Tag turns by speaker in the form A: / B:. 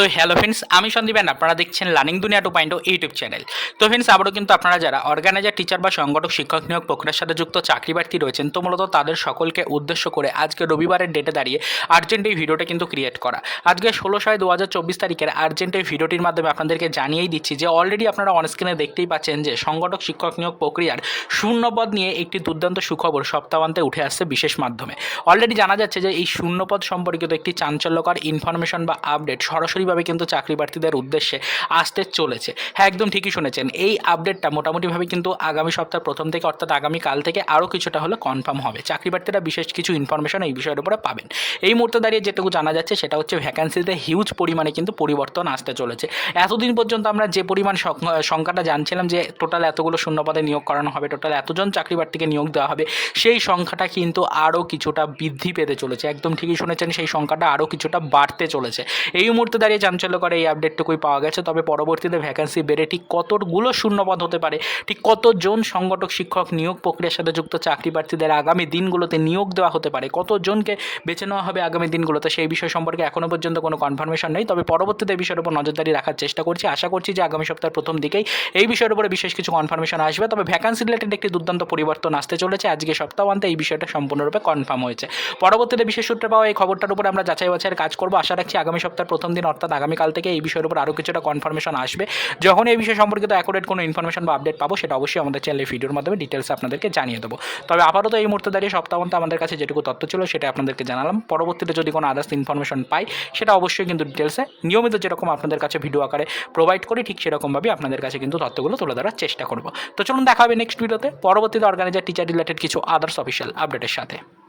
A: তো hello friends আমি Sandeep and আপনারা দেখছেন learning Duniya two point YouTube channel তো ফ্রেন্ডস আবারও কিন্তু আপনারা যারা অর্গানাইজার টিচার বা সংগঠক, শিক্ষক নিয়োগ প্রক্রিয়ার সাথে যুক্ত, চাকরি প্রার্থী রয়েছেন, তো মূলত তাদের সকলকে উদ্দেশ্য করে আজকে রবিবারের ডেটে দাঁড়িয়ে আর্জেন্ট এই ভিডিওটা কিন্তু ক্রিয়েট করা। আজকে ষোলো ছয় দু হাজার চব্বিশ তারিখের আর্জেন্ট এই ভিডিওটির মাধ্যমে আপনাদেরকে জানিয়েই দিচ্ছি যে অলরেডি আপনারা অনস্ক্রিনে দেখতেই পাচ্ছেন যে সংগঠক, শিক্ষক নিয়োগ প্রক্রিয়ার শূন্যপদ নিয়ে একটি দুর্দান্ত সুখবর সপ্তাহান্তে উঠে আসছে বিশেষ মাধ্যমে। অলরেডি জানা যাচ্ছে যে এই শূন্যপদ সম্পর্কিত একটি চাঞ্চল্যকর ইনফরমেশন বা আপডেট সরাসরিভাবে কিন্তু চাকরি প্রার্থীদের উদ্দেশ্যে আসতে চলেছে। হ্যাঁ একদম ঠিকই শুনেছেন। এই আপডেটটা মোটামুটিভাবে কিন্তু আগামী সপ্তাহ প্রথম থেকে অর্থাৎ আগামী কাল থেকে আরও কিছুটা হলে কনফার্ম হবে। চাকরি প্রার্থীরা বিশেষ কিছু ইনফরমেশন এই বিষয়ের উপরে পাবেন। এই মুহূর্তে দাঁড়িয়ে যেটুকু জানা যাচ্ছে সেটা হচ্ছে ভ্যাকান্সিতে হিউজ পরিমাণে কিন্তু পরিবর্তন আসতে চলেছে। এতদিন পর্যন্ত আমরা যে পরিমাণ সংখ্যাটা জানছিলাম যে টোটাল এতগুলো শূন্যপদে নিয়োগ করানো হবে টোটাল এতজন চাকরি প্রার্থীকে নিয়োগ দেওয়া হবে, সেই সংখ্যাটা কিন্তু আরও কিছুটা বৃদ্ধি পেতে চলেছে। একদম ঠিকই শুনেছেন, সেই সংখ্যাটা আরও কিছুটা বাড়তে চলেছে। এই মুহূর্তে দাঁড়িয়ে চাঞ্চল্য করে এই আপডেটটুকুই পাওয়া গেছে। তবে পরবর্তীতে ভ্যাকান্সি বেড়ে ঠিক কতগুলো শূন্যপদ হতে পারে, ঠিক কতজন সংগঠক, শিক্ষক নিয়োগ প্রক্রিয়ার সাথে যুক্ত চাকরি প্রার্থীদের আগামী দিনগুলোতে নিয়োগ দেওয়া হতে পারে, কতজনকে বেছে নেওয়া হবে আগামী দিনগুলোতে সেই বিষয় সম্পর্কে এখনও পর্যন্ত কোনো কনফার্মেশন নেই। তবে পরবর্তীতে এই বিষয়ের উপর নজরদারি রাখার চেষ্টা করছি। আশা করছি যে আগামী সপ্তাহের প্রথম দিকেই এই বিষয়ের উপরে বিশেষ কিছু কনফার্মেশন আসবে। তবে ভ্যাকান্সি রিলেটেড একটি দুর্দান্ত পরিবর্তন আসতে চলেছে। আজকে সপ্তাহান্তে এই বিষয়টা সম্পূর্ণরূপে কনফার্ম হয়েছে। পরবর্তীতে বিশেষ সূত্রে পাওয়া এই খবরটার উপরে আমরা যাচাই বাছাইয়ের কাজ করব। আশা রাখছি আগামী সপ্তাহের প্রথম দিন অর্থাৎ আগামীকাল থেকে এই বিষয়ের উপর আরও কিছুটা কনফার্মেশন আসবে। যখন এই বিষয় সম্পর্কিত অ্যাকুরেট কোনো ইনফরমেশন বা আপডেট পাবো, সেটা অবশ্যই আমাদের চ্যানেলের ভিডিওর মাধ্যমে ডিটেলস আপনাদেরকে জানিয়ে দেবো। তবে আপাতত এই মুহূর্তে দাঁড়িয়ে সপ্তাহান্তে আমাদের কাছে যেটুকু তথ্য ছিল, সেটা আপনাদেরকে জানালাম। পরবর্তীতে যদি কোনো আদার্স ইনফরমেশন পাই, সেটা অবশ্যই কিন্তু ডিটেলসে নিয়মিত যেরকম আপনাদের কাছে ভিডিও আকারে প্রোভাইড করি, ঠিক সেরকমভাবে আপনাদের কাছে কিন্তু তথ্যগুলো তুলে ধরার চেষ্টা করব। তো চলুন দেখা হবে নেক্সট ভিডিওতে পরবর্তীতে অর্গানাইজার টিচার রিলেটেড কিছু আদার্স অফিসিয়াল আপডেটের সাথে।